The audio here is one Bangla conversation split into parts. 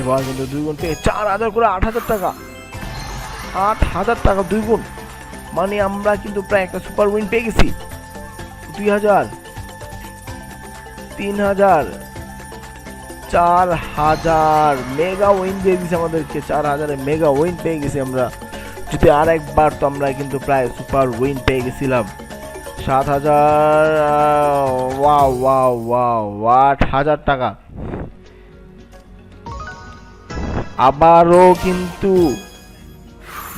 এবার কিন্তু দুই গুণ থেকে চার হাজার করে আট হাজার টাকা। আট হাজার টাকা দুই গুণ মানে আমরা কিন্তু প্রায় একটা সুপার উইন পেয়ে গেছি। দুই হাজার, তিন হাজার, চার হাজার মেগা উইন দিয়ে দিছে আমাদেরকে। চার হাজারে মেগা উইন পেয়ে গেছি আমরা। যদি আর একবার তো আমরা কিন্তু প্রায় সুপার উইন পেয়ে গেছিলাম। সাত হাজার ওয়াও ওয়াও ওয়াও আট হাজার টাকা। আবারও কিন্তু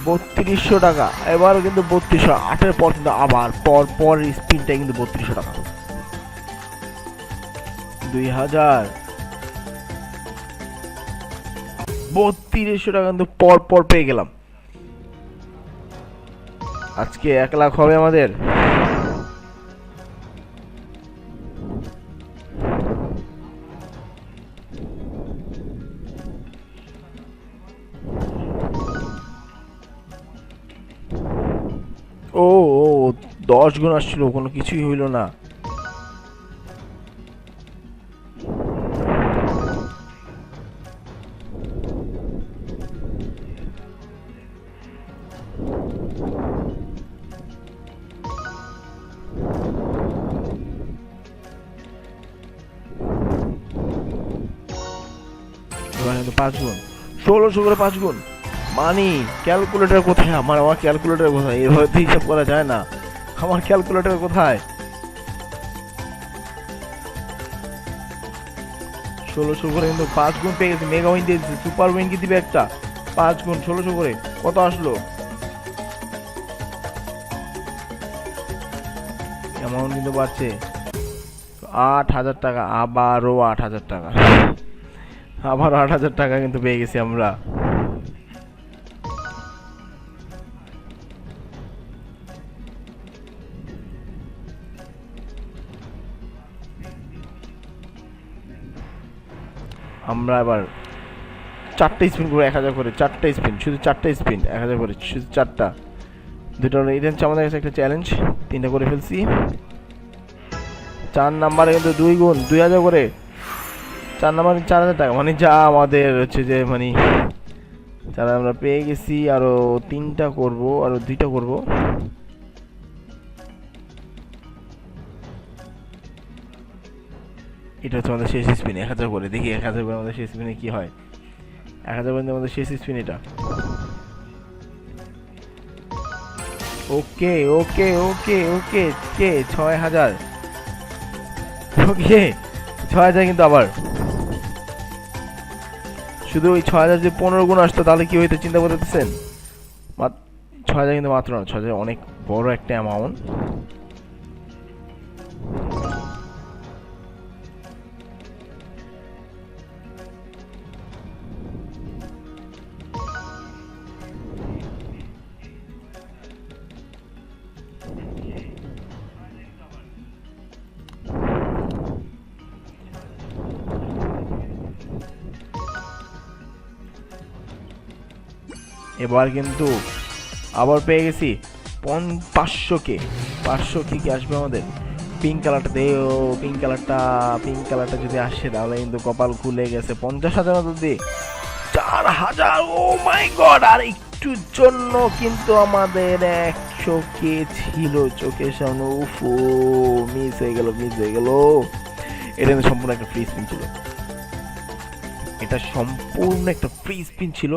বত্রিশশো টাকা। এবারও কিন্তু বত্রিশশো, আটের পর কিন্তু আবার, পর পর স্পিনটা কিন্তু বত্রিশশো টাকা। দুই হাজার। বত্রিশশো টাকা কিন্তু পর পর পেয়ে গেলাম। আজকে এক লাখ হবে আমাদের। ও ও দশ গুণ আসছিল, কোনো কিছুই হইল না। পাঁচ গুণ। ষোলোশো করে পাঁচ গুণ। মানি ক্যালকুলেটর কোথায়? আমার আমার ক্যালকুলেটর কোথায়? এভাবে তো হিসাব করা যায় না। আমার ক্যালকুলেটর কোথায়? ষোলোশো করে কিন্তু পাঁচ গুণ পেয়ে গেছে মেগা উইন দিয়ে সুপার উইন কি দিবে একটা? পাঁচ গুণ, ষোলোশো করে। কত আসলো? অ্যামাউন্ট কিন্তু বাড়ছে। আট হাজার টাকা, আবারও আট হাজার টাকা। আবার আট হাজার টাকা কিন্তু পেয়ে গেছি আমরা। আমরা এবার চারটে স্পিন করে এক হাজার করে। চারটে স্পিন, শুধু চারটে স্পিন, এক হাজার করে, শুধু চারটা। দুটো এই হচ্ছে আমাদের কাছে একটা চ্যালেঞ্জ তিনটা করে ফেলছি। চার নাম্বারে কিন্তু দুই গুণ, দুই হাজার করে। চার নাম্বার চার হাজার টাকা মানে যা আমাদের হচ্ছে যে মানে যারা আমরা পেয়ে গেছি আরও তিনটা করব আরও দুইটা করব। এটা হচ্ছে আমাদের শেষ স্পিন, এক হাজার করে দেখি এক হাজার করে আমাদের শেষ স্পিনে কি হয়। এক হাজার করে আমাদের শেষ স্পিন এটা। ওকে ওকে ওকে ওকে, কে? ছয় হাজার। ওকে, ছয় হাজার কিন্তু আবার। শুধু ওই ছয় হাজার যদি পনেরো গুণ আসতো, তাহলে কি হইতো, চিন্তা করতেছেন? ছয় হাজার কিন্তু মাত্র না, ছয় হাজার অনেক বড় একটা অ্যামাউন্ট এবার কিন্তু আবার পেয়ে গেছি পন পাঁচশো কে পাঁচশো কে কি আসবে আমাদের? পিঙ্ক কালারটা দে ও পিঙ্ক কালারটা পিঙ্ক কালারটা যদি আসে তাহলে কিন্তু কপাল খুলে গেছে পঞ্চাশ হাজার মতো দিয়ে চার হাজার, ও মাই গড, আর একটুর জন্য কিন্তু আমাদের একশো কে ছিল চোখের সামনে। উফো মিস হয়ে গেল মিস হয়ে গেল। এটা কিন্তু সম্পূর্ণ একটা ফ্রি স্পিন ছিল। এটা সম্পূর্ণ একটা ফ্রি স্পিন ছিল।